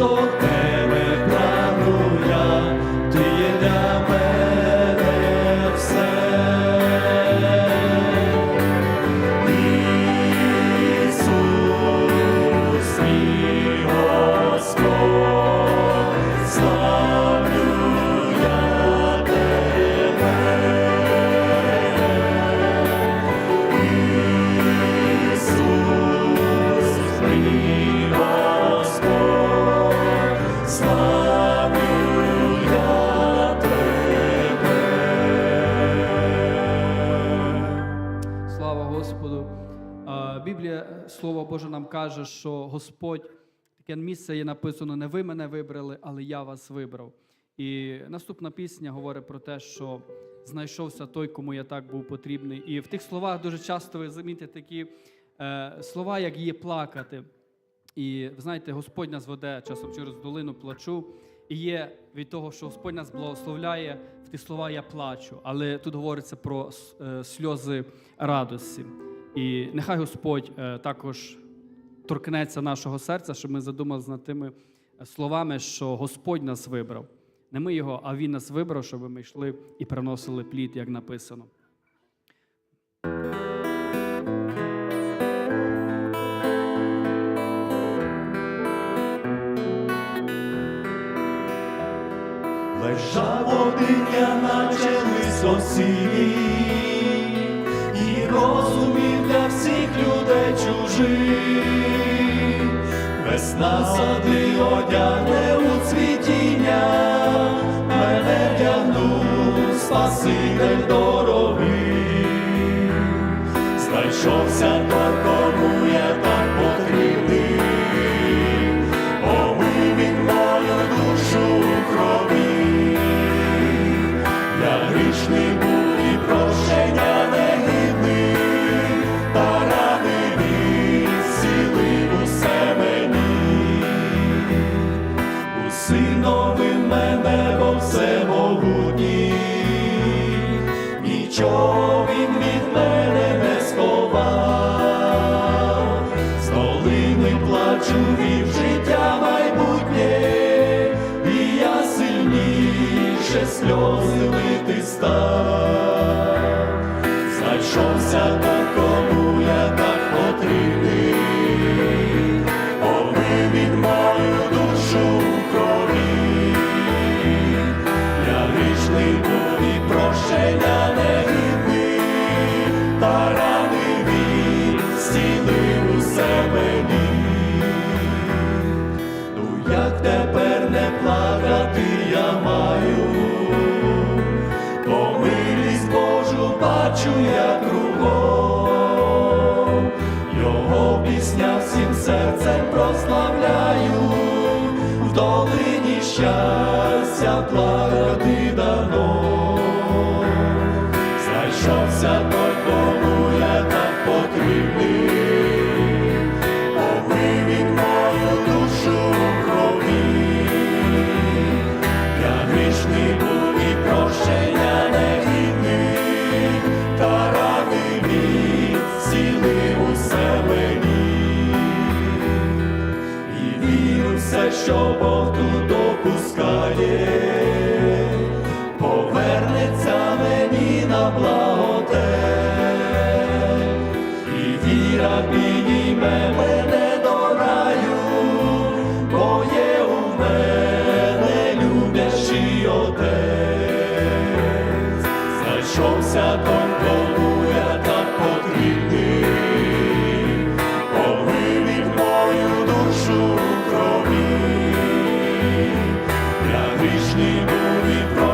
і Біблія, е, Слово Боже, нам каже, що Господь, таке місце є написано: не ви мене вибрали, але я вас вибрав. І наступна пісня говорить про те, що знайшовся той, кому я так був потрібний. І в тих словах дуже часто ви замітите такі е, слова, як є плакати. І ви знаєте, Господь нас веде часом через долину плачу. І є від того, що Господь нас благословляє, в ті слова я плачу. Але тут говориться про е, сльози радості. І нехай Господь е, також торкнеться нашого серця, щоб ми задумалися над тими е, словами, що Господь нас вибрав. Не ми його, а Він нас вибрав, щоб ми йшли і приносили плід, як написано. Лежав один я наче лисосій, і чужих. Весна сади одягне у цвітіння, мене вдягнув Спаситель дорогий. Знайшовся нічого він від мене не сховав, з долини плачу вів життя майбутнє, і я сильніше сльози лити став. Знайшовся той, всім серцем прославляю, в долині щастя благоди дано, знайшовся той, кому я так потрібний. Що Бог тут допускає, повернеться мені на благо те. І віра підійме мене до раю, бо є у мене люблячий отець. Знайшовся той, грішний був і